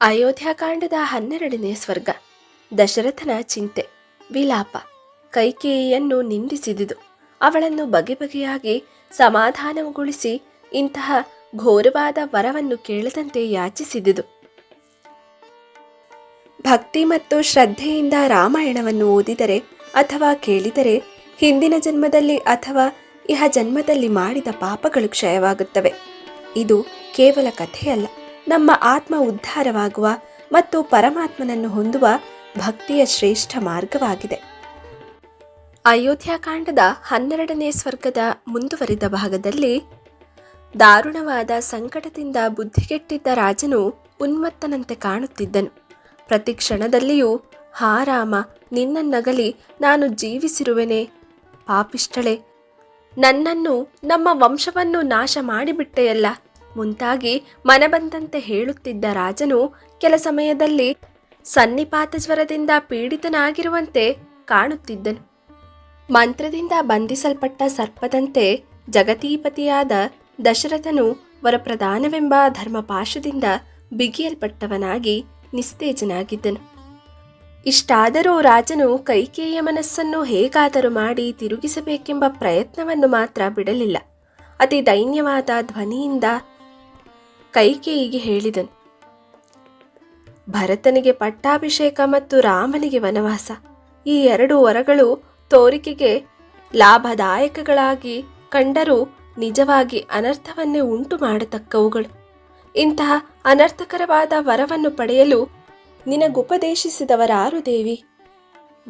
ಅಯೋಧ್ಯಾಕಾಂಡದ ಹನ್ನೆರಡನೇ ಸ್ವರ್ಗ, ದಶರಥನ ಚಿಂತೆ, ವಿಲಾಪ. ಕೈಕೇಯಿಯನ್ನು ನಿಂದಿಸಿದುದು. ಅವಳನ್ನು ಬಗೆ ಬಗೆಯಾಗಿ ಸಮಾಧಾನಗೊಳಿಸಿ ಇಂತಹ ಘೋರವಾದ ವರವನ್ನು ಕೇಳದಂತೆ ಯಾಚಿಸಿದುದು. ಭಕ್ತಿ ಮತ್ತು ಶ್ರದ್ಧೆಯಿಂದ ರಾಮಾಯಣವನ್ನು ಓದಿದರೆ ಅಥವಾ ಕೇಳಿದರೆ ಹಿಂದಿನ ಜನ್ಮದಲ್ಲಿ ಅಥವಾ ಇಹ ಜನ್ಮದಲ್ಲಿ ಮಾಡಿದ ಪಾಪಗಳು ಕ್ಷಯವಾಗುತ್ತವೆ. ಇದು ಕೇವಲ ಕಥೆಯಲ್ಲ. ನಮ್ಮ ಆತ್ಮ ಉದ್ಧಾರವಾಗುವ ಮತ್ತು ಪರಮಾತ್ಮನನ್ನು ಹೊಂದುವ ಭಕ್ತಿಯ ಶ್ರೇಷ್ಠ ಮಾರ್ಗವಾಗಿದೆ. ಅಯೋಧ್ಯಾಕಾಂಡದ ಹನ್ನೆರಡನೇ ಸ್ವರ್ಗದ ಮುಂದುವರಿದ ಭಾಗದಲ್ಲಿ ದಾರುಣವಾದ ಸಂಕಟದಿಂದ ಬುದ್ಧಿಗೆಟ್ಟಿದ್ದ ರಾಜನು ಉನ್ಮತ್ತನಂತೆ ಕಾಣುತ್ತಿದ್ದನು. ಪ್ರತಿ ಕ್ಷಣದಲ್ಲಿಯೂ, ಹಾ ರಾಮ, ನಿನ್ನನ್ನಗಲಿ ನಾನು ಜೀವಿಸಿರುವೆನೆ. ಪಾಪಿಷ್ಟಳೆ ನನ್ನನ್ನು, ನಮ್ಮ ವಂಶವನ್ನು ನಾಶ ಮಾಡಿಬಿಟ್ಟೆಯಲ್ಲ. ಮುಂತಾಗಿ ಮನಬಂದಂತೆ ಹೇಳುತ್ತಿದ್ದ ರಾಜನು ಕೆಲ ಸಮಯದಲ್ಲಿ ಸನ್ನಿಪಾತ ಜ್ವರದಿಂದ ಪೀಡಿತನಾಗಿರುವಂತೆ ಕಾಣುತ್ತಿದ್ದನು. ಮಂತ್ರದಿಂದ ಬಂಧಿಸಲ್ಪಟ್ಟ ಸರ್ಪದಂತೆ ಜಗತೀಪತಿಯಾದ ದಶರಥನು ವರಪ್ರಧಾನವೆಂಬ ಧರ್ಮಪಾಶದಿಂದ ಬಿಗಿಯಲ್ಪಟ್ಟವನಾಗಿ ನಿಸ್ತೇಜನಾಗಿದ್ದನು. ಇಷ್ಟಾದರೂ ರಾಜನು ಕೈಕೇಯ ಮನಸ್ಸನ್ನು ಹೇಗಾದರೂ ಮಾಡಿ ತಿರುಗಿಸಬೇಕೆಂಬ ಪ್ರಯತ್ನವನ್ನು ಮಾತ್ರ ಬಿಡಲಿಲ್ಲ. ಅತಿ ದೈನ್ಯವಾದ ಧ್ವನಿಯಿಂದ ಕೈಕೇಯಿಗೆ ಹೇಳಿದನು. ಭರತನಿಗೆ ಪಟ್ಟಾಭಿಷೇಕ ಮತ್ತು ರಾಮನಿಗೆ ವನವಾಸ. ಈ ಎರಡು ವರಗಳು ತೋರಿಕೆಗೆ ಲಾಭದಾಯಕಗಳಾಗಿ ಕಂಡರೂ ನಿಜವಾಗಿ ಅನರ್ಥವನ್ನೇ ಉಂಟು ಮಾಡತಕ್ಕವುಗಳು ಇಂತಹ ಅನರ್ಥಕರವಾದ ವರವನ್ನು ಪಡೆಯಲು ನಿನಗುಪದೇಶಿಸಿದವರಾರು ದೇವಿ.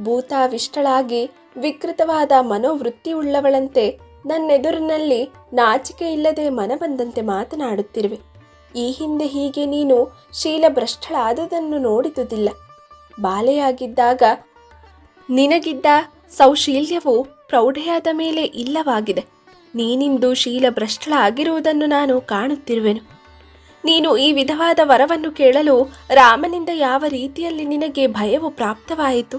ಭೂತಾವಿಷ್ಟಳಾಗಿ ವಿಕೃತವಾದ ಮನೋವೃತ್ತಿಯುಳ್ಳವಳಂತೆ ನನ್ನೆದುರಿನಲ್ಲಿ ನಾಚಿಕೆ ಇಲ್ಲದೆ ಮನಬಂದಂತೆ ಮಾತನಾಡುತ್ತಿರುವೆ. ಈ ಹಿಂದೆ ಹೀಗೆ ನೀನು ಶೀಲಭ್ರಷ್ಟಳಾದುದನ್ನು ನೋಡಿದುದಿಲ್ಲ. ಬಾಲೆಯಾಗಿದ್ದಾಗ ನಿನಗಿದ್ದ ಸೌಶೀಲ್ಯವು ಪ್ರೌಢೆಯಾದ ಮೇಲೆ ಇಲ್ಲವಾಗಿದೆ. ನೀನಿಂದು ಶೀಲಭ್ರಷ್ಟಳಾಗಿರುವುದನ್ನು ನಾನು ಕಾಣುತ್ತಿರುವೆನು. ನೀನು ಈ ವಿಧವಾದ ವರವನ್ನು ಕೇಳಲು ರಾಮನಿಂದ ಯಾವ ರೀತಿಯಲ್ಲಿ ನಿನಗೆ ಭಯವು ಪ್ರಾಪ್ತವಾಯಿತು?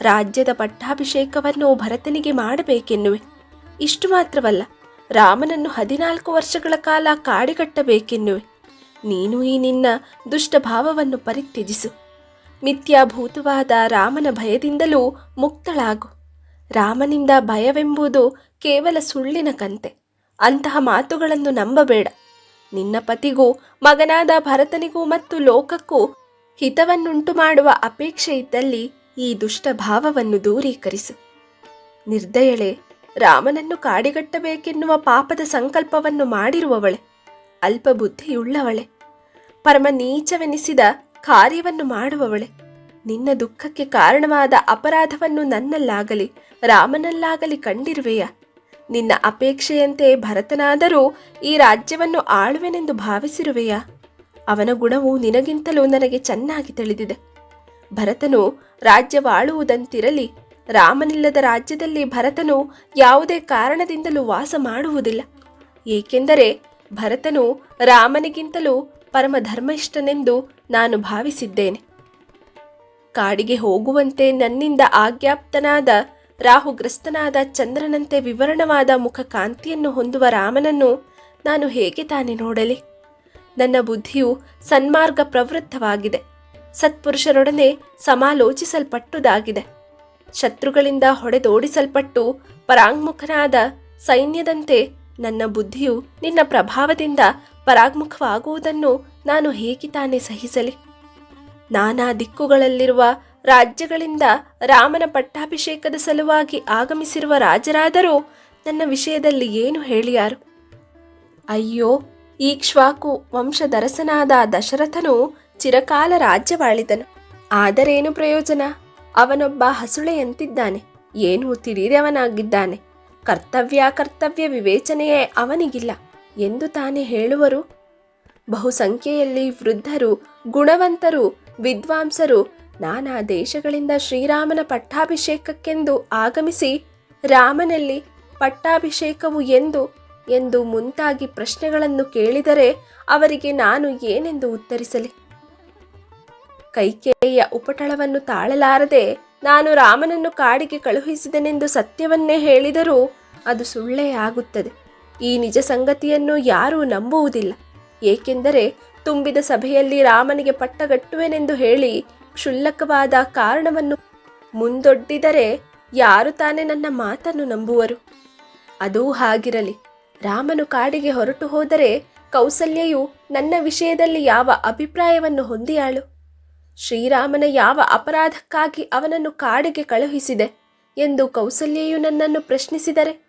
ರಾಜ್ಯದ ಪಟ್ಟಾಭಿಷೇಕವನ್ನು ಭರತನಿಗೆ ಮಾಡಬೇಕೆನ್ನುವೆ. ಇಷ್ಟು ಮಾತ್ರವಲ್ಲ, ರಾಮನನ್ನು ಹದಿನಾಲ್ಕು ವರ್ಷಗಳ ಕಾಲ ಕಾಡಿಗಟ್ಟಬೇಕೆನ್ನುವೆ. ನೀನು ಈ ನಿನ್ನ ದುಷ್ಟಭಾವವನ್ನು ಪರಿತ್ಯಜಿಸು. ಮಿಥ್ಯಾಭೂತವಾದ ರಾಮನ ಭಯದಿಂದಲೂ ಮುಕ್ತಳಾಗು. ರಾಮನಿಂದ ಭಯವೆಂಬುದು ಕೇವಲ ಸುಳ್ಳಿನ ಕಂತೆ. ಅಂತಹ ಮಾತುಗಳನ್ನು ನಂಬಬೇಡ. ನಿನ್ನ ಪತಿಗೂ, ಮಗನಾದ ಭರತನಿಗೂ ಮತ್ತು ಲೋಕಕ್ಕೂ ಹಿತವನ್ನುಂಟು ಮಾಡುವ ಅಪೇಕ್ಷೆ ಇದ್ದಲ್ಲಿ ಈ ದುಷ್ಟ ಭಾವವನ್ನು ದೂರೀಕರಿಸು. ನಿರ್ದಯಳೆ, ರಾಮನನ್ನು ಕಾಡಿಗಟ್ಟಬೇಕೆನ್ನುವ ಪಾಪದ ಸಂಕಲ್ಪವನ್ನು ಮಾಡಿರುವವಳೆ. ಅಲ್ಪ ಬುದ್ಧಿಯುಳ್ಳವಳೆ ಪರಮ ನೀಚವೆನಿಸಿದ ಕಾರ್ಯವನ್ನು ಮಾಡುವವಳೆ. ನಿನ್ನ ದುಃಖಕ್ಕೆ ಕಾರಣವಾದ ಅಪರಾಧವನ್ನು ನನ್ನಲ್ಲಾಗಲಿ, ರಾಮನಲ್ಲಾಗಲಿ ಕಂಡಿರುವೆಯ? ನಿನ್ನ ಅಪೇಕ್ಷೆಯಂತೆ ಭರತನಾದರೂ ಈ ರಾಜ್ಯವನ್ನು ಆಳುವೆನೆಂದು ಭಾವಿಸಿರುವೆಯಾ? ಅವನ ಗುಣವು ನಿನಗಿಂತಲೂ ನನಗೆ ಚೆನ್ನಾಗಿ ತಿಳಿದಿದೆ. ಭರತನು ರಾಜ್ಯವಾಳುವುದಂತಿರಲಿ, ರಾಮನಿಲ್ಲದ ರಾಜ್ಯದಲ್ಲಿ ಭರತನು ಯಾವುದೇ ಕಾರಣದಿಂದಲೂ ವಾಸ ಮಾಡುವುದಿಲ್ಲ. ಏಕೆಂದರೆ ಭರತನು ರಾಮನಿಗಿಂತಲೂ ಪರಮ ಧರ್ಮಯಿಷ್ಠನೆಂದು ನಾನು ಭಾವಿಸಿದ್ದೇನೆ. ಕಾಡಿಗೆ ಹೋಗುವಂತೆ ನನ್ನಿಂದ ಆಜ್ಞಾಪ್ತನಾದ, ರಾಹುಗ್ರಸ್ತನಾದ ಚಂದ್ರನಂತೆ ವಿವರಣವಾದ ಮುಖ ಕಾಂತಿಯನ್ನು ಹೊಂದುವ ರಾಮನನ್ನು ನಾನು ಹೇಗೆ ತಾನೇ ನೋಡಲಿ? ನನ್ನ ಬುದ್ಧಿಯು ಸನ್ಮಾರ್ಗ ಪ್ರವೃತ್ತವಾಗಿದೆ. ಸತ್ಪುರುಷರೊಡನೆ ಸಮಾಲೋಚಿಸಲ್ಪಟ್ಟುದಾಗಿದೆ. ಶತ್ರುಗಳಿಂದ ಹೊಡೆದೋಡಿಸಲ್ಪಟ್ಟು ಪರಾಂಗ್ಮುಖನಾದ ಸೈನ್ಯದಂತೆ ನನ್ನ ಬುದ್ಧಿಯು ನಿನ್ನ ಪ್ರಭಾವದಿಂದ ಪರಾಗ್ಮುಖವಾಗುವುದನ್ನು ನಾನು ಹೇಗೆ ತಾನೇ ಸಹಿಸಲಿ? ನಾನಾ ದಿಕ್ಕುಗಳಲ್ಲಿರುವ ರಾಜ್ಯಗಳಿಂದ ರಾಮನ ಪಟ್ಟಾಭಿಷೇಕದ ಸಲುವಾಗಿ ಆಗಮಿಸಿರುವ ರಾಜರಾದರೂ ನನ್ನ ವಿಷಯದಲ್ಲಿ ಏನು ಹೇಳಿಯಾರು? ಅಯ್ಯೋ, ಈ ಕ್ಷ್ವಾಕು ವಂಶದರಸನಾದ ದಶರಥನು ಚಿರಕಾಲ ರಾಜ್ಯವಾಳಿದನು. ಆದರೇನು ಪ್ರಯೋಜನ? ಅವನೊಬ್ಬ ಹಸುಳೆಯಂತಿದ್ದಾನೆ. ಏನೂ ತಿಳಿದವನಾಗಿದ್ದಾನೆ. ಕರ್ತವ್ಯ ಕರ್ತವ್ಯ ವಿವೇಚನೆಯೇ ಅವನಿಗಿಲ್ಲ ಎಂದು ತಾನೇ ಹೇಳುವರು. ಬಹುಸಂಖ್ಯೆಯಲ್ಲಿ ವೃದ್ಧರು, ಗುಣವಂತರು, ವಿದ್ವಾಂಸರು ನಾನಾ ದೇಶಗಳಿಂದ ಶ್ರೀರಾಮನ ಪಟ್ಟಾಭಿಷೇಕಕ್ಕೆಂದು ಆಗಮಿಸಿ ರಾಮನಲ್ಲಿ ಪಟ್ಟಾಭಿಷೇಕವು ಎಂದು ಎಂದು ಮುಂತಾಗಿ ಪ್ರಶ್ನೆಗಳನ್ನು ಕೇಳಿದರೆ ಅವರಿಗೆ ನಾನು ಏನೆಂದು ಉತ್ತರಿಸಲಿ? ಕೈಕೇಯ ಉಪಟಳವನ್ನು ತಾಳಲಾರದೆ ನಾನು ರಾಮನನ್ನು ಕಾಡಿಗೆ ಕಳುಹಿಸಿದನೆಂದು ಸತ್ಯವನ್ನೇ ಹೇಳಿದರೂ ಅದು ಸುಳ್ಳೇ ಆಗುತ್ತದೆ. ಈ ನಿಜ ಸಂಗತಿಯನ್ನು ಯಾರೂ ನಂಬುವುದಿಲ್ಲ. ಏಕೆಂದರೆ ತುಂಬಿದ ಸಭೆಯಲ್ಲಿ ರಾಮನಿಗೆ ಪಟ್ಟಗಟ್ಟುವೆನೆಂದು ಹೇಳಿ ಕ್ಷುಲ್ಲಕವಾದ ಕಾರಣವನ್ನು ಮುಂದೊಡ್ಡಿದರೆ ಯಾರು ತಾನೇ ನನ್ನ ಮಾತನ್ನು ನಂಬುವರು? ಅದೂ ಹಾಗಿರಲಿ. ರಾಮನು ಕಾಡಿಗೆ ಹೊರಟು ಹೋದರೆ ಕೌಸಲ್ಯೆಯು ನನ್ನ ವಿಷಯದಲ್ಲಿ ಯಾವ ಅಭಿಪ್ರಾಯವನ್ನು ಹೊಂದಿಯಾಳು? ಶ್ರೀರಾಮನ ಯಾವ ಅಪರಾಧಕ್ಕಾಗಿ ಅವನನ್ನು ಕಾಡಿಗೆ ಕಳುಹಿಸಿದೆ ಎಂದು ಕೌಸಲ್ಯೆಯು ನನ್ನನ್ನು ಪ್ರಶ್ನಿಸಿದರೆ?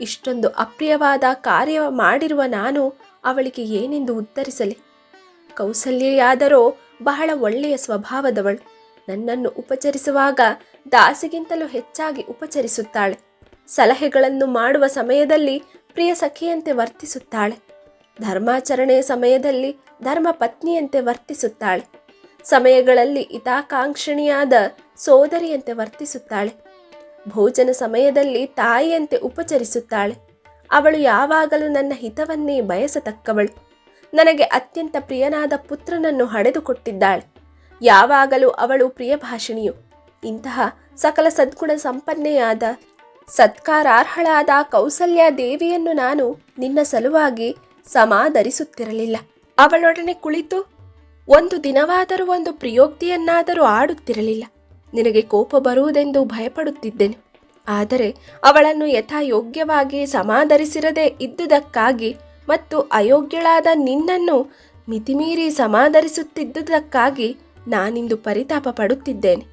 ಇಷ್ಟೊಂದು ಅಪ್ರಿಯವಾದ ಕಾರ್ಯ ಮಾಡಿರುವ ನಾನು ಅವಳಿಗೆ ಏನೆಂದು ಉತ್ತರಿಸಲಿ? ಕೌಸಲ್ಯೆಯಾದರೋ ಬಹಳ ಒಳ್ಳೆಯ ಸ್ವಭಾವದವಳು. ನನ್ನನ್ನು ಉಪಚರಿಸುವಾಗ ದಾಸಿಗಿಂತಲೂ ಹೆಚ್ಚಾಗಿ ಉಪಚರಿಸುತ್ತಾಳೆ. ಸಲಹೆಗಳನ್ನು ಮಾಡುವ ಸಮಯದಲ್ಲಿ ಪ್ರಿಯ ಸಖಿಯಂತೆ ವರ್ತಿಸುತ್ತಾಳೆ. ಧರ್ಮಾಚರಣೆಯ ಸಮಯದಲ್ಲಿ ಧರ್ಮ ಪತ್ನಿಯಂತೆ ವರ್ತಿಸುತ್ತಾಳೆ. ಸಮಯಗಳಲ್ಲಿ ಹಿತಾಕಾಂಕ್ಷಣಿಯಾದ ಸೋದರಿಯಂತೆ ವರ್ತಿಸುತ್ತಾಳೆ. ಭೋಜನ ಸಮಯದಲ್ಲಿ ತಾಯಿಯಂತೆ ಉಪಚರಿಸುತ್ತಾಳೆ. ಅವಳು ಯಾವಾಗಲೂ ನನ್ನ ಹಿತವನ್ನೇ ಬಯಸತಕ್ಕವಳು. ನನಗೆ ಅತ್ಯಂತ ಪ್ರಿಯನಾದ ಪುತ್ರನನ್ನು ಹಡೆದುಕೊಟ್ಟಿದ್ದಾಳೆ. ಯಾವಾಗಲೂ ಅವಳು ಪ್ರಿಯಭಾಷಿಣಿಯು. ಇಂತಹ ಸಕಲ ಸದ್ಗುಣ ಸಂಪನ್ನೆಯಾದ, ಸತ್ಕಾರಾರ್ಹಳಾದ ಕೌಸಲ್ಯ ದೇವಿಯನ್ನು ನಾನು ನಿನ್ನ ಸಲುವಾಗಿ ಸಮಾಧರಿಸುತ್ತಿರಲಿಲ್ಲ ಅವಳೊಡನೆ ಕುಳಿತು ಒಂದು ದಿನವಾದರೂ ಒಂದು ಪ್ರಿಯೋಕ್ತಿಯನ್ನಾದರೂ ಆಡುತ್ತಿರಲಿಲ್ಲ. ನಿನಗೆ ಕೋಪ ಬರುವುದೆಂದು ಭಯಪಡುತ್ತಿದ್ದೆನು. ಆದರೆ ಅವಳನ್ನು ಯಥಾಯೋಗ್ಯವಾಗಿ ಸಮಾಧರಿಸಿರದೆ ಇದ್ದುದಕ್ಕಾಗಿ ಮತ್ತು ಅಯೋಗ್ಯಳಾದ ನಿನ್ನನ್ನು ಮಿತಿಮೀರಿ ಸಮಾಧರಿಸುತ್ತಿದ್ದುದಕ್ಕಾಗಿ ನಾನಿಂದು ಪರಿತಾಪ ಪಡುತ್ತಿದ್ದೇನೆ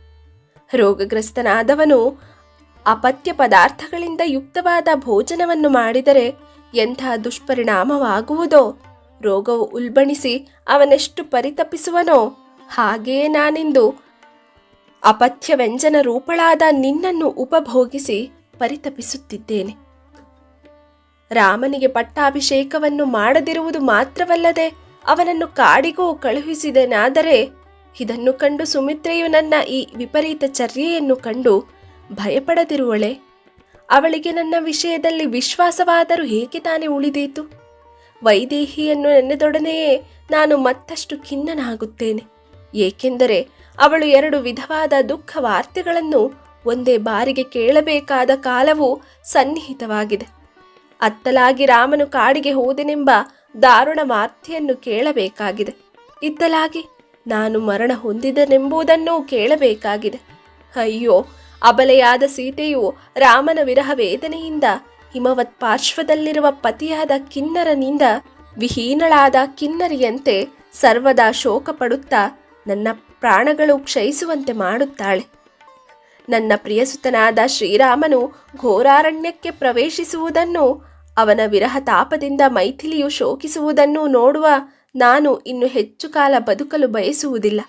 ರೋಗಗ್ರಸ್ತನಾದವನು ಅಪತ್ಯ ಪದಾರ್ಥಗಳಿಂದ ಯುಕ್ತವಾದ ಭೋಜನವನ್ನು ಮಾಡಿದರೆ ಎಂಥ ದುಷ್ಪರಿಣಾಮವಾಗುವುದೋ? ರೋಗವು ಉಲ್ಬಣಿಸಿ ಅವನೆಷ್ಟು ಪರಿತಪಿಸುವನೋ, ಹಾಗೆಯೇ ನಾನಿಂದು ಅಪಥ್ಯ ವ್ಯಂಜನ ರೂಪಳಾದ ನಿನ್ನನ್ನು ಉಪಭೋಗಿಸಿ ಪರಿತಪಿಸುತ್ತಿದ್ದೇನೆ. ರಾಮನಿಗೆ ಪಟ್ಟಾಭಿಷೇಕವನ್ನು ಮಾಡದಿರುವುದು ಮಾತ್ರವಲ್ಲದೆ ಅವನನ್ನು ಕಾಡಿಗೂ ಕಳುಹಿಸಿದೆನಾದರೆ ಇದನ್ನು ಕಂಡು ಸುಮಿತ್ರೆಯು ನನ್ನ ಈ ವಿಪರೀತ ಚರ್ಯೆಯನ್ನು ಕಂಡು ಭಯಪಡದಿರುವಳೆ. ಅವಳಿಗೆ ನನ್ನ ವಿಷಯದಲ್ಲಿ ವಿಶ್ವಾಸವಾದರೂ ಹೇಗೆ ತಾನೇ ಉಳಿದೀತು? ವೈದೇಹಿಯನ್ನು ನೆನೆದೊಡನೆಯೇ ನಾನು ಮತ್ತಷ್ಟು ಖಿನ್ನನಾಗುತ್ತೇನೆ. ಏಕೆಂದರೆ ಅವಳು ಎರಡು ವಿಧವಾದ ದುಃಖ ವಾರ್ತೆಗಳನ್ನು ಒಂದೇ ಬಾರಿಗೆ ಕೇಳಬೇಕಾದ ಕಾಲವು ಸನ್ನಿಹಿತವಾಗಿದೆ. ಅತ್ತಲಾಗಿ ರಾಮನು ಕಾಡಿಗೆ ಹೋದೆನೆಂಬ ದಾರುಣ ವಾರ್ತೆಯನ್ನು ಕೇಳಬೇಕಾಗಿದೆ. ಇತ್ತಲಾಗಿ ನಾನು ಮರಣ ಹೊಂದಿದನೆಂಬುದನ್ನೂ ಕೇಳಬೇಕಾಗಿದೆ. ಅಯ್ಯೋ, ಅಬಲೆಯಾದ ಸೀತೆಯು ರಾಮನ ವಿರಹ ವೇದನೆಯಿಂದ ಹಿಮವತ್ ಪಾರ್ಶ್ವದಲ್ಲಿರುವ ಪತಿಯಾದ ಕಿನ್ನರನಿಂದ ವಿಹೀನಳಾದ ಕಿನ್ನರಿಯಂತೆ ಸರ್ವದಾ ಶೋಕ ಪಡುತ್ತಾ ನನ್ನ ಪ್ರಾಣಗಳು ಕ್ಷಯಿಸುವಂತೆ ಮಾಡುತ್ತಾಳೆ. ನನ್ನ ಪ್ರಿಯಸುತನಾದ ಶ್ರೀರಾಮನು ಘೋರಾರಣ್ಯಕ್ಕೆ ಪ್ರವೇಶಿಸುವುದನ್ನು, ಅವನ ವಿರಹ ತಾಪದಿಂದ ಮೈಥಿಲಿಯು ಶೋಕಿಸುವುದನ್ನು ನೋಡುವ ನಾನು ಇನ್ನು ಹೆಚ್ಚು ಕಾಲ ಬದುಕಲು ಬಯಸುವುದಿಲ್ಲ.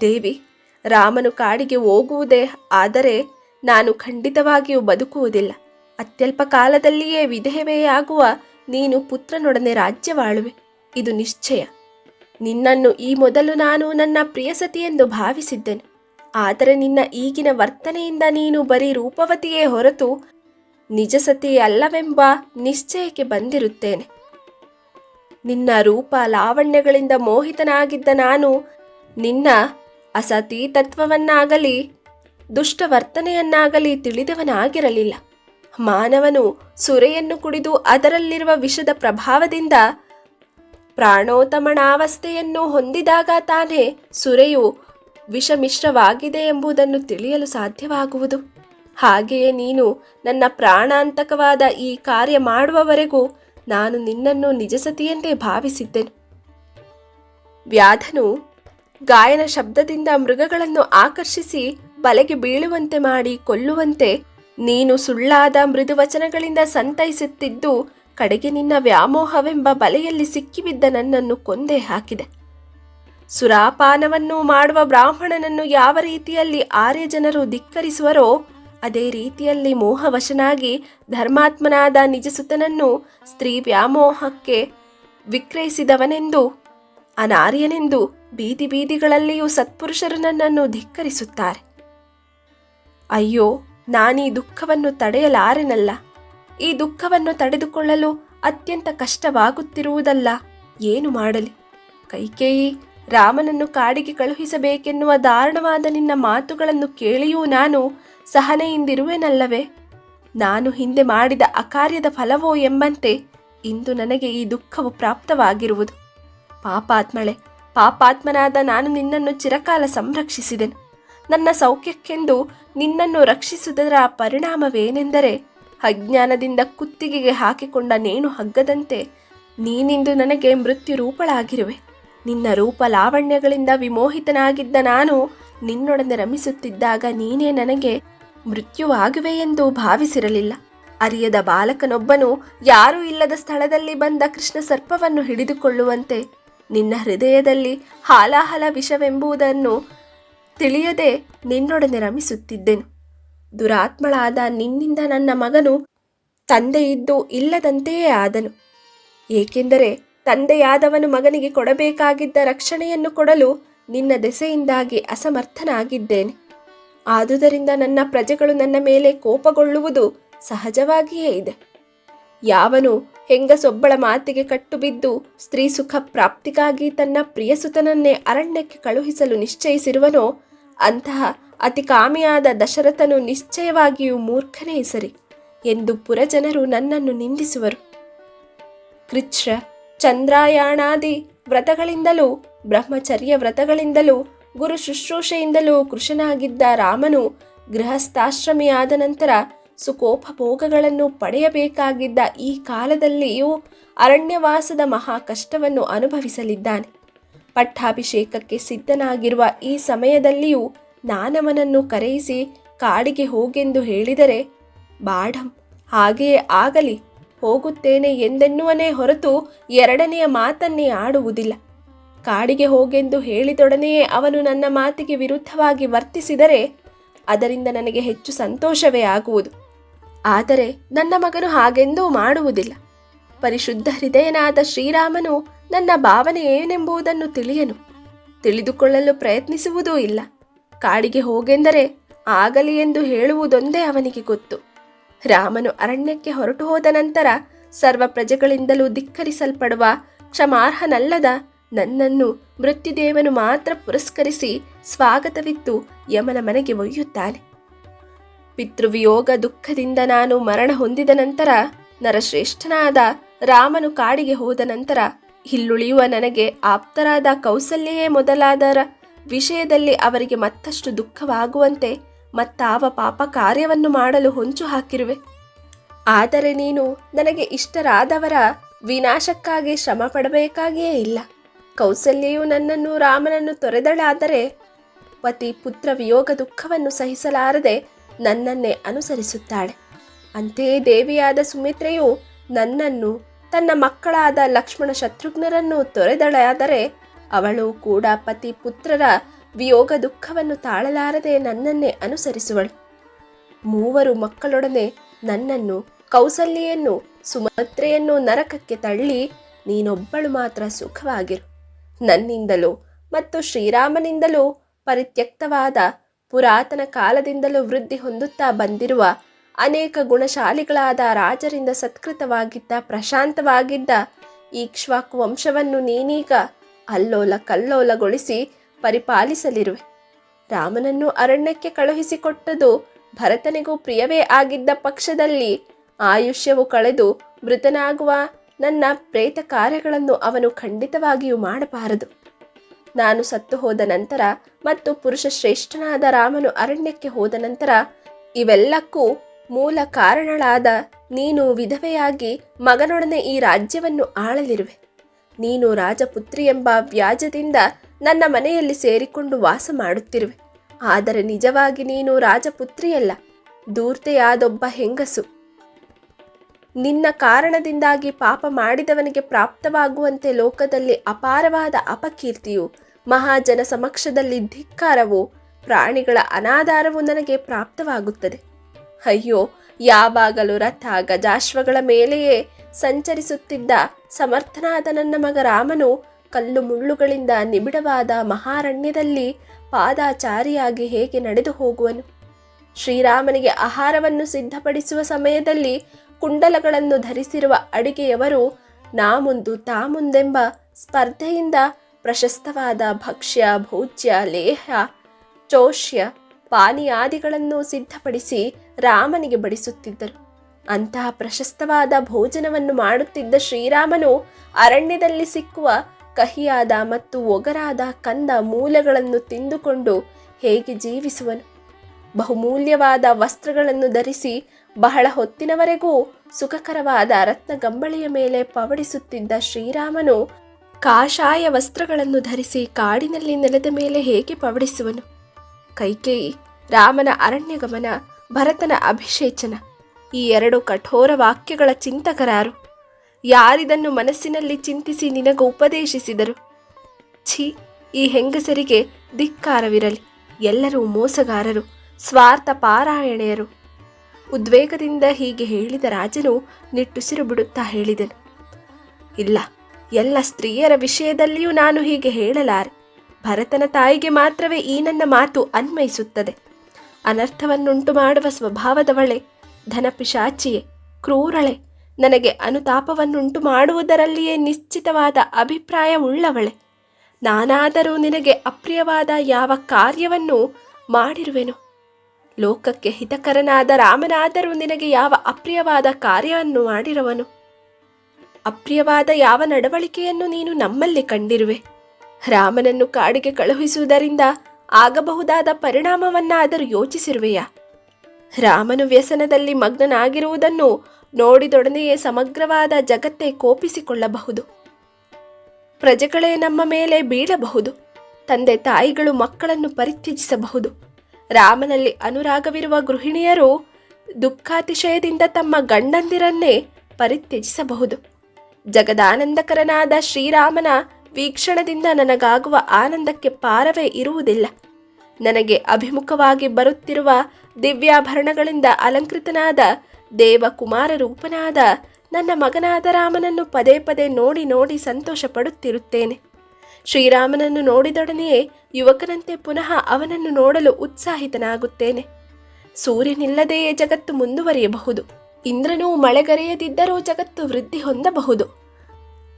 ದೇವಿ, ರಾಮನು ಕಾಡಿಗೆ ಹೋಗುವುದೇ ಆದರೆ ನಾನು ಖಂಡಿತವಾಗಿಯೂ ಬದುಕುವುದಿಲ್ಲ. ಅತ್ಯಲ್ಪ ಕಾಲದಲ್ಲಿಯೇ ವಿಧೇವೆಯಾಗುವ ನೀನು ಪುತ್ರನೊಡನೆ ರಾಜ್ಯವಾಳುವೆ. ಇದು ನಿಶ್ಚಯ. ನಿನ್ನನ್ನು ಈ ಮೊದಲು ನಾನು ನನ್ನ ಪ್ರಿಯಸತಿಯೆಂದು ಭಾವಿಸಿದ್ದೆನು. ಆದರೆ ನಿನ್ನ ಈಗಿನ ವರ್ತನೆಯಿಂದ ನೀನು ಬರೀ ರೂಪವತಿಯೇ ಹೊರತು ನಿಜ ಸತಿಯಲ್ಲವೆಂಬ ನಿಶ್ಚಯಕ್ಕೆ ಬಂದಿರುತ್ತೇನೆ. ನಿನ್ನ ರೂಪ ಲಾವಣ್ಯಗಳಿಂದ ಮೋಹಿತನಾಗಿದ್ದ ನಾನು ನಿನ್ನ ಅಸತಿ ತತ್ವವನ್ನಾಗಲಿ ದುಷ್ಟ ವರ್ತನೆಯನ್ನಾಗಲಿ ತಿಳಿದವನಾಗಿರಲಿಲ್ಲ. ಮಾನವನು ಸುರೆಯನ್ನು ಕುಡಿದು ಅದರಲ್ಲಿರುವ ವಿಷದ ಪ್ರಭಾವದಿಂದ ಪ್ರಾಣೋತಮಣಾವಸ್ಥೆಯನ್ನು ಹೊಂದಿದಾಗ ತಾನೇ ಸುರೆಯು ವಿಷಮಿಶ್ರವಾಗಿದೆ ಎಂಬುದನ್ನು ತಿಳಿಯಲು ಸಾಧ್ಯವಾಗುವುದು. ಹಾಗೆಯೇ ನೀನು ನನ್ನ ಪ್ರಾಣಾಂತಕವಾದ ಈ ಕಾರ್ಯ ಮಾಡುವವರೆಗೂ ನಾನು ನಿನ್ನನ್ನು ನಿಜಸತಿಯೆಂದೇ ಭಾವಿಸಿದ್ದೆನು. ವ್ಯಾಧನು ಗಾಯನ ಶಬ್ದದಿಂದ ಮೃಗಗಳನ್ನು ಆಕರ್ಷಿಸಿ ಬಲೆಗೆ ಬೀಳುವಂತೆ ಮಾಡಿ ಕೊಲ್ಲುವಂತೆ ನೀನು ಸುಳ್ಳಾದ ಮೃದುವಚನಗಳಿಂದ ಸಂತೈಸುತ್ತಿದ್ದು ಕಡೆಗೆ ನಿನ್ನ ವ್ಯಾಮೋಹವೆಂಬ ಬಲೆಯಲ್ಲಿ ಸಿಕ್ಕಿಬಿದ್ದ ನನ್ನನ್ನು ಕೊಂದೆ ಹಾಕಿದೆ. ಸುರಾಪಾನವನ್ನು ಮಾಡುವ ಬ್ರಾಹ್ಮಣನನ್ನು ಯಾವ ರೀತಿಯಲ್ಲಿ ಆರ್ಯ ಜನರು ಧಿಕ್ಕರಿಸುವರೋ, ಅದೇ ರೀತಿಯಲ್ಲಿ ಮೋಹವಶನಾಗಿ ಧರ್ಮಾತ್ಮನಾದ ನಿಜಸುತನನ್ನು ಸ್ತ್ರೀ ವ್ಯಾಮೋಹಕ್ಕೆ ವಿಕ್ರಯಿಸಿದವನೆಂದು, ಅನಾರ್ಯನೆಂದು ಬೀದಿ ಬೀದಿಗಳಲ್ಲಿಯೂ ಸತ್ಪುರುಷರು ನನ್ನನ್ನು ಧಿಕ್ಕರಿಸುತ್ತಾರೆ. ಅಯ್ಯೋ ನಾನೀ ದುಃಖವನ್ನು ತಡೆಯಲಾರೆನಲ್ಲ. ಈ ದುಃಖವನ್ನು ತಡೆದುಕೊಳ್ಳಲು ಅತ್ಯಂತ ಕಷ್ಟವಾಗುತ್ತಿರುವುದಲ್ಲ. ಏನು ಮಾಡಲಿ? ಕೈಕೇಯಿ, ರಾಮನನ್ನು ಕಾಡಿಗೆ ಕಳುಹಿಸಬೇಕೆನ್ನುವ ದಾರುಣವಾದ ನಿನ್ನ ಮಾತುಗಳನ್ನು ಕೇಳಿಯೂ ನಾನು ಸಹನೆಯಿಂದಿರುವೆನಲ್ಲವೇ? ನಾನು ಹಿಂದೆ ಮಾಡಿದ ಅಕಾರ್ಯದ ಫಲವೋ ಎಂಬಂತೆ ಇಂದು ನನಗೆ ಈ ದುಃಖವು ಪ್ರಾಪ್ತವಾಗಿರುವುದು. ಪಾಪಾತ್ಮಳೆ, ಪಾಪಾತ್ಮನಾದ ನಾನು ನಿನ್ನನ್ನು ಚಿರಕಾಲ ಸಂರಕ್ಷಿಸಿದೆನು. ನನ್ನ ಸೌಖ್ಯಕ್ಕೆಂದು ನಿನ್ನನ್ನು ರಕ್ಷಿಸುವುದರ ಪರಿಣಾಮವೇನೆಂದರೆ ಅಜ್ಞಾನದಿಂದ ಕುತ್ತಿಗೆಗೆ ಹಾಕಿಕೊಂಡ ನೇಣು ಹಗ್ಗದಂತೆ ನೀನಿಂದು ನನಗೆ ಮೃತ್ಯು ರೂಪಳಾಗಿರುವೆ. ನಿನ್ನ ರೂಪ ಲಾವಣ್ಯಗಳಿಂದ ವಿಮೋಹಿತನಾಗಿದ್ದ ನಾನು ನಿನ್ನೊಡನೆ ರಮಿಸುತ್ತಿದ್ದಾಗ ನೀನೇ ನನಗೆ ಮೃತ್ಯುವಾಗುವೆ ಎಂದು ಭಾವಿಸಿರಲಿಲ್ಲ. ಅರಿಯದ ಬಾಲಕನೊಬ್ಬನು ಯಾರೂ ಇಲ್ಲದ ಸ್ಥಳದಲ್ಲಿ ಬಂದ ಕೃಷ್ಣ ಸರ್ಪವನ್ನು ಹಿಡಿದುಕೊಳ್ಳುವಂತೆ ನಿನ್ನ ಹೃದಯದಲ್ಲಿ ಹಾಲಾಹಲ ವಿಷವೆಂಬುದನ್ನು ತಿಳಿಯದೆ ನಿನ್ನೊಡನೆ ರಮಿಸುತ್ತಿದ್ದೆನು. ದುರಾತ್ಮಳಾದ ನಿನ್ನಿಂದ ನನ್ನ ಮಗನು ತಂದೆಯಿದ್ದು ಇಲ್ಲದಂತೆಯೇ ಆದನು. ಏಕೆಂದರೆ ತಂದೆಯಾದವನು ಮಗನಿಗೆ ಕೊಡಬೇಕಾಗಿದ್ದ ರಕ್ಷಣೆಯನ್ನು ಕೊಡಲು ನಿನ್ನ ದೆಸೆಯಿಂದಾಗಿ ಅಸಮರ್ಥನಾಗಿದ್ದೇನೆ. ಆದುದರಿಂದ ನನ್ನ ಪ್ರಜೆಗಳು ನನ್ನ ಮೇಲೆ ಕೋಪಗೊಳ್ಳುವುದು ಸಹಜವಾಗಿಯೇ ಇದೆ. ಯಾವನು ಹೆಂಗಸೊಬ್ಬಳ ಮಾತಿಗೆ ಕಟ್ಟುಬಿದ್ದು ಸ್ತ್ರೀ ಸುಖ ಪ್ರಾಪ್ತಿಗಾಗಿ ತನ್ನ ಪ್ರಿಯಸುತನನ್ನೇ ಅರಣ್ಯಕ್ಕೆ ಕಳುಹಿಸಲು ನಿಶ್ಚಯಿಸಿರುವನೋ ಅಂತಹ ಅತಿ ಕಾಮಿಯಾದ ದಶರಥನು ನಿಶ್ಚಯವಾಗಿಯೂ ಮೂರ್ಖನೇ ಸರಿ ಎಂದು ಪುರಜನರು ನನ್ನನ್ನು ನಿಂದಿಸುವರು. ಕೃಚ್ಛ ಚಂದ್ರಾಯಾಣಾದಿ ವ್ರತಗಳಿಂದಲೂ, ಬ್ರಹ್ಮಚರ್ಯ ವ್ರತಗಳಿಂದಲೂ, ಗುರು ಶುಶ್ರೂಷೆಯಿಂದಲೂ ಕೃಷನಾಗಿದ್ದ ರಾಮನು ಗೃಹಸ್ಥಾಶ್ರಮಿಯಾದ ನಂತರ ಸುಖೋಪಭೋಗಗಳನ್ನು ಪಡೆಯಬೇಕಾಗಿದ್ದ ಈ ಕಾಲದಲ್ಲಿಯೂ ಅರಣ್ಯವಾಸದ ಮಹಾ ಕಷ್ಟವನ್ನು ಅನುಭವಿಸಲಿದ್ದಾನೆ. ಪಟ್ಟಾಭಿಷೇಕಕ್ಕೆ ಸಿದ್ಧನಾಗಿರುವ ಈ ಸಮಯದಲ್ಲಿಯೂ ನಾನವನನ್ನು ಕರೆಯಿಸಿ ಕಾಡಿಗೆ ಹೋಗೆಂದು ಹೇಳಿದರೆ ಬಾಡಂ ಹಾಗೆಯೇ ಆಗಲಿ, ಹೋಗುತ್ತೇನೆ ಎಂದೆನ್ನುವನೇ ಹೊರತು ಎರಡನೆಯ ಮಾತನ್ನೇ ಆಡುವುದಿಲ್ಲ. ಕಾಡಿಗೆ ಹೋಗೆಂದು ಹೇಳಿದೊಡನೆಯೇ ಅವನು ನನ್ನ ಮಾತಿಗೆ ವಿರುದ್ಧವಾಗಿ ವರ್ತಿಸಿದರೆ ಅದರಿಂದ ನನಗೆ ಹೆಚ್ಚು ಸಂತೋಷವೇ ಆಗುವುದು. ಆದರೆ ನನ್ನ ಮಗನು ಹಾಗೆಂದೂ ಮಾಡುವುದಿಲ್ಲ. ಪರಿಶುದ್ಧ ಹೃದಯನಾದ ಶ್ರೀರಾಮನು ನನ್ನ ಭಾವನೆ ಏನೆಂಬುದನ್ನು ತಿಳಿಯನು. ತಿಳಿದುಕೊಳ್ಳಲು ಪ್ರಯತ್ನಿಸುವುದೂ ಇಲ್ಲ. ಕಾಡಿಗೆ ಹೋಗೆಂದರೆ ಆಗಲಿ ಎಂದು ಹೇಳುವುದೊಂದೇ ಅವನಿಗೆ ಗೊತ್ತು. ರಾಮನು ಅರಣ್ಯಕ್ಕೆ ಹೊರಟು ಹೋದ ನಂತರ ಸರ್ವ ಪ್ರಜೆಗಳಿಂದಲೂ ಧಿಕ್ಕರಿಸಲ್ಪಡುವ ಕ್ಷಮಾರ್ಹನಲ್ಲದ ನನ್ನನ್ನು ಮೃತ್ಯುದೇವನು ಮಾತ್ರ ಪುರಸ್ಕರಿಸಿ ಸ್ವಾಗತವಿತ್ತು ಯಮನ ಮನೆಗೆ ಒಯ್ಯುತ್ತಾನೆ. ಪಿತೃವಿಯೋಗ ದುಃಖದಿಂದ ನಾನು ಮರಣ ಹೊಂದಿದ ನಂತರ ನರಶ್ರೇಷ್ಠನಾದ ರಾಮನು ಕಾಡಿಗೆ ಹೋದ ನಂತರ ಇಲ್ಲುಳಿಯುವ ನನಗೆ ಆಪ್ತರಾದ ಕೌಸಲ್ಯೇ ಮೊದಲಾದರ ವಿಷಯದಲ್ಲಿ ಅವರಿಗೆ ಮತ್ತಷ್ಟು ದುಃಖವಾಗುವಂತೆ ಮತ್ತಾವ ಪಾಪ ಕಾರ್ಯವನ್ನು ಮಾಡಲು ಹೊಂಚು ಹಾಕಿರುವೆ. ಆದರೆ ನೀನು ನನಗೆ ಇಷ್ಟರಾದವರ ವಿನಾಶಕ್ಕಾಗಿ ಶ್ರಮ ಪಡಬೇಕಾಗಿಯೇ ಇಲ್ಲ. ಕೌಸಲ್ಯೆಯು ನನ್ನನ್ನು ರಾಮನನ್ನು ತೊರೆದಳಾದರೆ ಪತಿ ಪುತ್ರ ವಿಯೋಗ ದುಃಖವನ್ನು ಸಹಿಸಲಾರದೆ ನನ್ನನ್ನೇ ಅನುಸರಿಸುತ್ತಾಳೆ. ಅಂತೆಯೇ ದೇವಿಯಾದ ಸುಮಿತ್ರೆಯು ನನ್ನನ್ನು ತನ್ನ ಮಕ್ಕಳಾದ ಲಕ್ಷ್ಮಣ ಶತ್ರುಘ್ನರನ್ನು ತೊರೆದಳಾದರೆ ಅವಳು ಕೂಡ ಪತಿ ಪುತ್ರರ ವಿಯೋಗ ದುಃಖವನ್ನು ತಾಳಲಾರದೆ ನನ್ನನ್ನೇ ಅನುಸರಿಸುವಳು. ಮೂವರು ಮಕ್ಕಳೊಡನೆ ನನ್ನನ್ನು ಕೌಸಲ್ಯನ್ನು ಸುಮತ್ರೆಯನ್ನು ನರಕಕ್ಕೆ ತಳ್ಳಿ ನೀನೊಬ್ಬಳು ಮಾತ್ರ ಸುಖವಾಗಿರು. ನನ್ನಿಂದಲೂ ಮತ್ತು ಶ್ರೀರಾಮನಿಂದಲೂ ಪರಿತ್ಯಕ್ತವಾದ ಪುರಾತನ ಕಾಲದಿಂದಲೂ ವೃದ್ಧಿ ಹೊಂದುತ್ತಾ ಬಂದಿರುವ ಅನೇಕ ಗುಣಶಾಲಿಗಳಾದ ರಾಜರಿಂದ ಸತ್ಕೃತವಾಗಿದ್ದ, ಪ್ರಶಾಂತವಾಗಿದ್ದ ಈಕ್ಷ್ವಾಕು ವಂಶವನ್ನು ನೀನೀಗ ಅಲ್ಲೋಲ ಕಲ್ಲೋಲಗೊಳಿಸಿ ಪರಿಪಾಲಿಸಲಿರುವೆ. ರಾಮನನ್ನು ಅರಣ್ಯಕ್ಕೆ ಕಳುಹಿಸಿಕೊಟ್ಟದು ಭರತನಿಗೂ ಪ್ರಿಯವೇ ಆಗಿದ್ದ ಪಕ್ಷದಲ್ಲಿ ಆಯುಷ್ಯವು ಕಳೆದು ಮೃತನಾಗುವ ನನ್ನ ಪ್ರೇತ ಕಾರ್ಯಗಳನ್ನು ಅವನು ಖಂಡಿತವಾಗಿಯೂ ಮಾಡಬಾರದು. ನಾನು ಸತ್ತು ಹೋದ ನಂತರ ಮತ್ತು ಪುರುಷ ಶ್ರೇಷ್ಠನಾದ ರಾಮನು ಅರಣ್ಯಕ್ಕೆ ಹೋದ ನಂತರ ಇವೆಲ್ಲಕ್ಕೂ ಮೂಲ ಕಾರಣಳಾದ ನೀನು ವಿಧವೆಯಾಗಿ ಮಗನೊಡನೆ ಈ ರಾಜ್ಯವನ್ನು ಆಳಲಿರುವೆ. ನೀನು ರಾಜಪುತ್ರಿ ಎಂಬ ವ್ಯಾಜದಿಂದ ನನ್ನ ಮನೆಯಲ್ಲಿ ಸೇರಿಕೊಂಡು ವಾಸ ಮಾಡುತ್ತಿರುವೆ. ಆದರೆ ನಿಜವಾಗಿ ನೀನು ರಾಜಪುತ್ರಿಯಲ್ಲ ದೂರ್ತೆಯಾದೊಬ್ಬ ಹೆಂಗಸು. ನಿನ್ನ ಕಾರಣದಿಂದಾಗಿ ಪಾಪ ಮಾಡಿದವನಿಗೆ ಪ್ರಾಪ್ತವಾಗುವಂತೆ ಲೋಕದಲ್ಲಿ ಅಪಾರವಾದ ಅಪಕೀರ್ತಿಯು, ಮಹಾಜನ ಸಮಕ್ಷದಲ್ಲಿ ಧಿಕ್ಕಾರವು, ಪ್ರಾಣಿಗಳ ಅನಾಧಾರವು ನನಗೆ ಪ್ರಾಪ್ತವಾಗುತ್ತದೆ. ಅಯ್ಯೋ, ಯಾವಾಗಲೂ ರಥ ಗಜಾಶ್ವಗಳ ಮೇಲೆಯೇ ಸಂಚರಿಸುತ್ತಿದ್ದ ಸಮರ್ಥನಾದ ನನ್ನ ಮಗ ರಾಮನು ಕಲ್ಲು ಮುಳ್ಳುಗಳಿಂದ ನಿಬಿಡವಾದ ಮಹಾರಣ್ಯದಲ್ಲಿ ಪಾದಾಚಾರಿಯಾಗಿ ಹೇಗೆ ನಡೆದು ಹೋಗುವನು? ಶ್ರೀರಾಮನಿಗೆ ಆಹಾರವನ್ನು ಸಿದ್ಧಪಡಿಸುವ ಸಮಯದಲ್ಲಿ ಕುಂಡಲಗಳನ್ನು ಧರಿಸಿರುವ ಅಡಿಗೆಯವರು ನಾ ಮುಂದು ತಾ ಮುಂದೆಂಬ ಸ್ಪರ್ಧೆಯಿಂದ ಪ್ರಶಸ್ತವಾದ ಭಕ್ಷ್ಯ, ಭೋಜ್ಯ, ಲೇಹ, ಚೋಷ್ಯ ಪಾನೀಯಾದಿಗಳನ್ನು ಸಿದ್ಧಪಡಿಸಿ ರಾಮನಿಗೆ ಬಡಿಸುತ್ತಿದ್ದರು. ಅಂತಹ ಪ್ರಶಸ್ತವಾದ ಭೋಜನವನ್ನು ಮಾಡುತ್ತಿದ್ದ ಶ್ರೀರಾಮನು ಅರಣ್ಯದಲ್ಲಿ ಸಿಕ್ಕುವ ಕಹಿಯಾದ ಮತ್ತು ಒಗರಾದ ಕಂದ ಮೂಲೆಗಳನ್ನು ತಿಂದುಕೊಂಡು ಹೇಗೆ ಜೀವಿಸುವನು? ಬಹುಮೂಲ್ಯವಾದ ವಸ್ತ್ರಗಳನ್ನು ಧರಿಸಿ ಬಹಳ ಹೊತ್ತಿನವರೆಗೂ ಸುಖಕರವಾದ ರತ್ನಗಂಬಳಿಯ ಮೇಲೆ ಪವಡಿಸುತ್ತಿದ್ದ ಶ್ರೀರಾಮನು ಕಾಷಾಯ ವಸ್ತ್ರಗಳನ್ನು ಧರಿಸಿ ಕಾಡಿನಲ್ಲಿ ನೆಲದ ಮೇಲೆ ಹೇಗೆ ಪವಡಿಸುವನು? ಕೈಕೇಯಿ, ರಾಮನ ಅರಣ್ಯಗಮನ, ಭರತನ ಅಭಿಷೇಚನ, ಈ ಎರಡು ಕಠೋರ ವಾಕ್ಯಗಳ ಚಿಂತಕರಾರು. ಯಾರಿದನ್ನು ಮನಸ್ಸಿನಲ್ಲಿ ಚಿಂತಿಸಿ ನಿನಗೆ ಉಪದೇಶಿಸಿದರು? ಛೀ, ಈ ಹೆಂಗಸರಿಗೆ ಧಿಕ್ಕಾರವಿರಲಿ. ಎಲ್ಲರೂ ಮೋಸಗಾರರು, ಸ್ವಾರ್ಥ ಪಾರಾಯಣೆಯರು. ಉದ್ವೇಗದಿಂದ ಹೀಗೆ ಹೇಳಿದ ರಾಜನು ನಿಟ್ಟುಸಿರು ಬಿಡುತ್ತಾ ಹೇಳಿದನು. ಇಲ್ಲ, ಎಲ್ಲ ಸ್ತ್ರೀಯರ ವಿಷಯದಲ್ಲಿಯೂ ನಾನು ಹೀಗೆ ಹೇಳಲಾರೆ. ಭರತನ ತಾಯಿಗೆ ಮಾತ್ರವೇ ಈ ನನ್ನ ಮಾತು ಅನ್ವಯಿಸುತ್ತದೆ. ಅನರ್ಥವನ್ನುಂಟು ಮಾಡುವ ಸ್ವಭಾವದವಳೆ, ಧನಪಿಶಾಚಿಯೇ, ಕ್ರೂರಳೆ. ನನಗೆ ಅನುತಾಪವನ್ನುಂಟು ಮಾಡುವುದರಲ್ಲಿಯೇ ನಿಶ್ಚಿತವಾದ ಅಭಿಪ್ರಾಯವುಳ್ಳವಳೆ. ನಾನಾದರೂ ನಿನಗೆ ಅಪ್ರಿಯವಾದ ಯಾವ ಕಾರ್ಯವನ್ನು ಮಾಡಿರುವೆನು? ಲೋಕಕ್ಕೆ ಹಿತಕರನಾದ ರಾಮನಾದರೂ ನಿನಗೆ ಯಾವ ಅಪ್ರಿಯವಾದ ಕಾರ್ಯವನ್ನು ಮಾಡಿರುವನು? ಅಪ್ರಿಯವಾದ ಯಾವ ನಡವಳಿಕೆಯನ್ನು ನೀನು ನಮ್ಮಲ್ಲಿ ಕಂಡಿರುವೆ? ರಾಮನನ್ನು ಕಾಡಿಗೆ ಕಳುಹಿಸುವುದರಿಂದ ಆಗಬಹುದಾದ ಪರಿಣಾಮವನ್ನಾದರೂ ಯೋಚಿಸಿರುವೆಯಾ. ರಾಮನು ವ್ಯಸನದಲ್ಲಿ ಮಗ್ನನಾಗಿರುವುದನ್ನು ನೋಡಿದೊಡನೆಯೇ ಸಮಗ್ರವಾದ ಜಗತ್ತೇ ಕೋಪಿಸಿಕೊಳ್ಳಬಹುದು. ಪ್ರಜೆಗಳೇ ನಮ್ಮ ಮೇಲೆ ಬೀಳಬಹುದು. ತಂದೆ ತಾಯಿಗಳು ಮಕ್ಕಳನ್ನು ಪರಿತ್ಯಜಿಸಬಹುದು. ರಾಮನಲ್ಲಿ ಅನುರಾಗವಿರುವ ಗೃಹಿಣಿಯರು ದುಃಖಾತಿಶಯದಿಂದ ತಮ್ಮ ಗಂಡಂದಿರನ್ನೇ ಪರಿತ್ಯಜಿಸಬಹುದು. ಜಗದಾನಂದಕರನಾದ ಶ್ರೀರಾಮನ ವೀಕ್ಷಣದಿಂದ ನನಗಾಗುವ ಆನಂದಕ್ಕೆ ಪಾರವೇ ಇರುವುದಿಲ್ಲ. ನನಗೆ ಅಭಿಮುಖವಾಗಿ ಬರುತ್ತಿರುವ ದಿವ್ಯಾಭರಣಗಳಿಂದ ಅಲಂಕೃತನಾದ ದೇವಕುಮಾರ ರೂಪನಾದ ನನ್ನ ಮಗನಾದ ರಾಮನನ್ನು ಪದೇ ಪದೇ ನೋಡಿ ನೋಡಿ ಸಂತೋಷ ಪಡುತ್ತಿರುತ್ತೇನೆ ಶ್ರೀರಾಮನನ್ನು ನೋಡಿದೊಡನೆಯೇ ಯುವಕನಂತೆ ಪುನಃ ಅವನನ್ನು ನೋಡಲು ಉತ್ಸಾಹಿತನಾಗುತ್ತೇನೆ. ಸೂರ್ಯನಿಲ್ಲದೆಯೇ ಜಗತ್ತು ಮುಂದುವರಿಯಬಹುದು. ಇಂದ್ರನು ಮಳೆಗರೆಯದಿದ್ದರೂ ಜಗತ್ತು ವೃದ್ಧಿ ಹೊಂದಬಹುದು.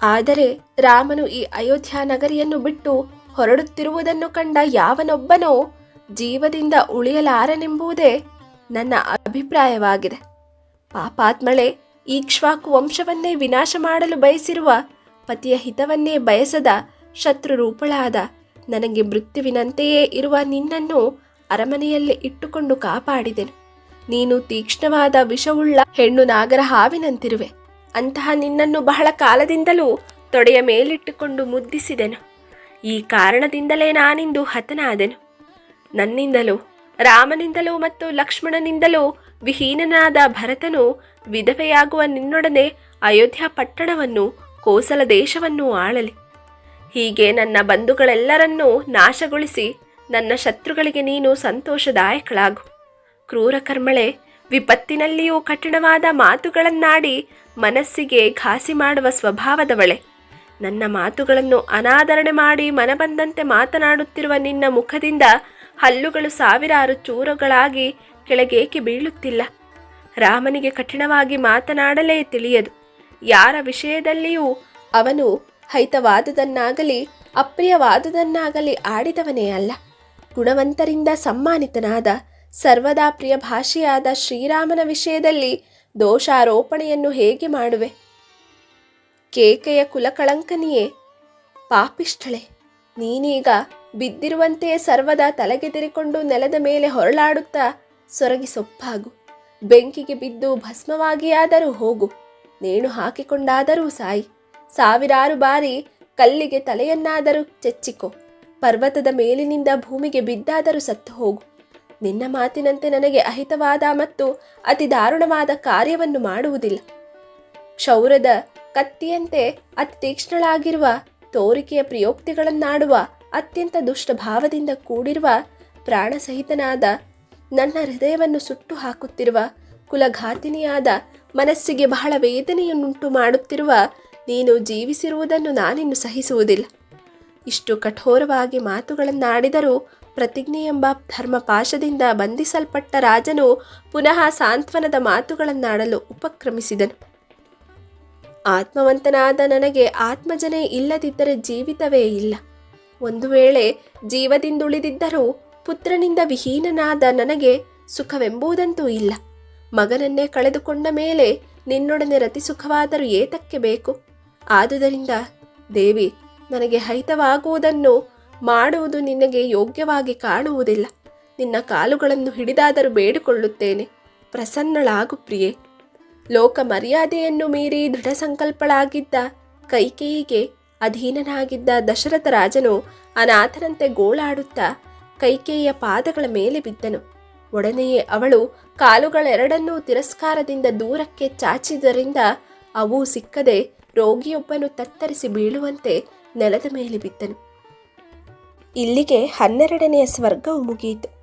ಆದರೆ ರಾಮನು ಈ ಅಯೋಧ್ಯ ನಗರಿಯನ್ನು ಬಿಟ್ಟು ಹೊರಡುತ್ತಿರುವುದನ್ನು ಕಂಡ ಯಾವನೊಬ್ಬನೋ ಜೀವದಿಂದ ಉಳಿಯಲಾರನೆಂಬುದೇ ನನ್ನ ಅಭಿಪ್ರಾಯವಾಗಿದೆ. ಪಾಪಾತ್ಮಳೆ ಈಕ್ಷ್ವಾಕು ವಂಶವನ್ನೇ ವಿನಾಶ ಮಾಡಲು ಬಯಸಿರುವ ಪತಿಯ ಹಿತವನ್ನೇ ಬಯಸದ ಶತ್ರು ರೂಪಳಾದ ನನಗೆ ಮೃತ್ಯುವಿನಂತೆಯೇ ಇರುವ ನಿನ್ನನ್ನು ಅರಮನೆಯಲ್ಲಿ ಇಟ್ಟುಕೊಂಡು ಕಾಪಾಡಿದೆನು. ನೀನು ತೀಕ್ಷ್ಣವಾದ ವಿಷವುಳ್ಳ ಹೆಣ್ಣು ನಾಗರ ಹಾವಿನಂತಿರುವೆ. ಅಂತಹ ನಿನ್ನನ್ನು ಬಹಳ ಕಾಲದಿಂದಲೂ ತೊಡೆಯ ಮೇಲಿಟ್ಟುಕೊಂಡು ಮುದ್ದಿಸಿದೆನು. ಈ ಕಾರಣದಿಂದಲೇ ನಾನಿಂದು ಹತನಾದೆನು. ನನ್ನಿಂದಲೂ, ರಾಮನಿಂದಲೂ ಮತ್ತು ಲಕ್ಷ್ಮಣನಿಂದಲೂ ವಿಹೀನನಾದ ಭರತನು ವಿಧವೆಯಾಗುವ ನಿನ್ನೊಡನೆ ಅಯೋಧ್ಯ ಪಟ್ಟಣವನ್ನು, ಕೋಸಲ ದೇಶವನ್ನು ಆಳಲಿ. ಹೀಗೆ ನನ್ನ ಬಂಧುಗಳೆಲ್ಲರನ್ನೂ ನಾಶಗೊಳಿಸಿ ನನ್ನ ಶತ್ರುಗಳಿಗೆ ನೀನು ಸಂತೋಷದಾಯಕಳಾಗು. ಕ್ರೂರ ಕರ್ಮಳೆ ವಿಪತ್ತಿನಲ್ಲಿಯೂ ಕಠಿಣವಾದ ಮಾತುಗಳನ್ನಾಡಿ ಮನಸ್ಸಿಗೆ ಘಾಸಿ ಮಾಡುವ ಸ್ವಭಾವದವಳೆ. ನನ್ನ ಮಾತುಗಳನ್ನು ಅನಾದರಣೆ ಮಾಡಿ ಮನಬಂದಂತೆ ಮಾತನಾಡುತ್ತಿರುವ ನಿನ್ನ ಮುಖದಿಂದ ಹಲ್ಲುಗಳು ಸಾವಿರಾರು ಚೂರುಗಳಾಗಿ ಕೆಳಗೇಕೆ ಬೀಳುತ್ತಿಲ್ಲ. ರಾಮನಿಗೆ ಕಠಿಣವಾಗಿ ಮಾತನಾಡಲೇ ತಿಳಿಯದು. ಯಾರ ವಿಷಯದಲ್ಲಿಯೂ ಅವನು ಹೈತವಾದುದನ್ನಾಗಲಿ, ಅಪ್ರಿಯವಾದುದನ್ನಾಗಲಿ ಆಡಿದವನೇ ಅಲ್ಲ. ಗುಣವಂತರಿಂದ ಸಮ್ಮಾನಿತನಾದ ಸರ್ವದಾ ಪ್ರಿಯ ಭಾಷೆಯಾದ ಶ್ರೀರಾಮನ ವಿಷಯದಲ್ಲಿ ದೋಷಾರೋಪಣೆಯನ್ನು ಹೇಗೆ ಮಾಡುವೆ? ಕೇಕೆಯ ಕುಲಕಳಂಕನಿಯೇ, ಪಾಪಿಷ್ಠಳೆ. ನೀನೀಗ ಬಿದ್ದಿರುವಂತೆಯೇ ಸರ್ವದಾ ತಲೆಗೆದರಿಕೊಂಡು ನೆಲದ ಮೇಲೆ ಹೊರಳಾಡುತ್ತಾ ಸೊರಗಿ ಸೊಪ್ಪಾಗು. ಬೆಂಕಿಗೆ ಬಿದ್ದು ಭಸ್ಮವಾಗಿಯಾದರೂ ಹೋಗು. ನೇಣು ಹಾಕಿಕೊಂಡಾದರೂ ಸಾಯಿ. ಸಾವಿರಾರು ಬಾರಿ ಕಲ್ಲಿಗೆ ತಲೆಯನ್ನಾದರೂ ಚೆಚ್ಚಿಕೊ. ಪರ್ವತದ ಮೇಲಿನಿಂದ ಭೂಮಿಗೆ ಬಿದ್ದಾದರೂ ಸತ್ತು ಹೋಗು ನಿನ್ನ ಮಾತಿನಂತೆ ನನಗೆ ಅಹಿತವಾದ ಮತ್ತು ಅತಿ ದಾರುಣವಾದ ಕಾರ್ಯವನ್ನು ಮಾಡುವುದಿಲ್ಲ. ಕ್ಷೌರದ ಕತ್ತಿಯಂತೆ ಅತಿ ತೀಕ್ಷ್ಣಳಾಗಿರುವ ತೋರಿಕೆಯ ಪ್ರಯೋಕ್ತಿಗಳನ್ನಾಡುವ ಅತ್ಯಂತ ದುಷ್ಟ ಭಾವದಿಂದ ಕೂಡಿರುವ ಪ್ರಾಣಸಹಿತನಾದ ನನ್ನ ಹೃದಯವನ್ನು ಸುಟ್ಟು ಹಾಕುತ್ತಿರುವ ಕುಲಘಾತಿನಿಯಾದ ಮನಸ್ಸಿಗೆ ಬಹಳ ವೇದನೆಯನ್ನುಂಟು ಮಾಡುತ್ತಿರುವ ನೀನು ಜೀವಿಸಿರುವುದನ್ನು ನಾನಿನ್ನು ಸಹಿಸುವುದಿಲ್ಲ. ಇಷ್ಟು ಕಠೋರವಾಗಿ ಮಾತುಗಳನ್ನಾಡಿದರೂ ಪ್ರತಿಜ್ಞೆ ಎಂಬ ಧರ್ಮಪಾಶದಿಂದ ಬಂಧಿಸಲ್ಪಟ್ಟ ರಾಜನು ಪುನಃ ಸಾಂತ್ವನದ ಮಾತುಗಳನ್ನಾಡಲು ಉಪಕ್ರಮಿಸಿದನು. ಆತ್ಮವಂತನಾದ ನನಗೆ ಆತ್ಮಜನೇ ಇಲ್ಲದಿದ್ದರೆ ಜೀವಿತವೇ ಇಲ್ಲ. ಒಂದು ವೇಳೆ ಜೀವದಿಂದುಳಿದಿದ್ದರೂ ಪುತ್ರನಿಂದ ವಿಹೀನನಾದ ನನಗೆ ಸುಖವೆಂಬುದಂತೂ ಇಲ್ಲ. ಮಗನನ್ನೇ ಕಳೆದುಕೊಂಡ ಮೇಲೆ ನಿನ್ನೊಡನೆ ರತಿ ಸುಖವಾದರೂ ಏತಕ್ಕೆ ಬೇಕು? ಆದುದರಿಂದ ದೇವಿ, ನನಗೆ ಹಿತವಾಗುವುದನ್ನು ಮಾಡುವುದು ನಿನಗೆ ಯೋಗ್ಯವಾಗಿ ಕಾಣುವುದಿಲ್ಲ. ನಿನ್ನ ಕಾಲುಗಳನ್ನು ಹಿಡಿದಾದರೂ ಬೇಡಿಕೊಳ್ಳುತ್ತೇನೆ. ಪ್ರಸನ್ನಳಾಗು ಪ್ರಿಯೆ. ಲೋಕ ಮರ್ಯಾದೆಯನ್ನು ಮೀರಿ ದೃಢ ಸಂಕಲ್ಪಳಾಗಿದ್ದ ಕೈಕೇಯಿಗೆ ಅಧೀನನಾಗಿದ್ದ ದಶರಥ ರಾಜನು ಅನಾಥನಂತೆ ಗೋಳಾಡುತ್ತಾ ಕೈಕೇಯಿಯ ಪಾದಗಳ ಮೇಲೆ ಬಿದ್ದನು. ಒಡನೆಯೇ ಅವಳು ಕಾಲುಗಳೆರಡನ್ನೂ ತಿರಸ್ಕಾರದಿಂದ ದೂರಕ್ಕೆ ಚಾಚಿದ್ದರಿಂದ ಅವು ಸಿಕ್ಕದೆ ರೋಗಿಯೊಬ್ಬನು ತತ್ತರಿಸಿ ಬೀಳುವಂತೆ ನೆಲದ ಮೇಲೆ ಬಿದ್ದನು. ಇಲ್ಲಿಗೆ ಹನ್ನೆರಡನೆಯ ಸ್ವರ್ಗವು ಮುಗಿಯಿತು.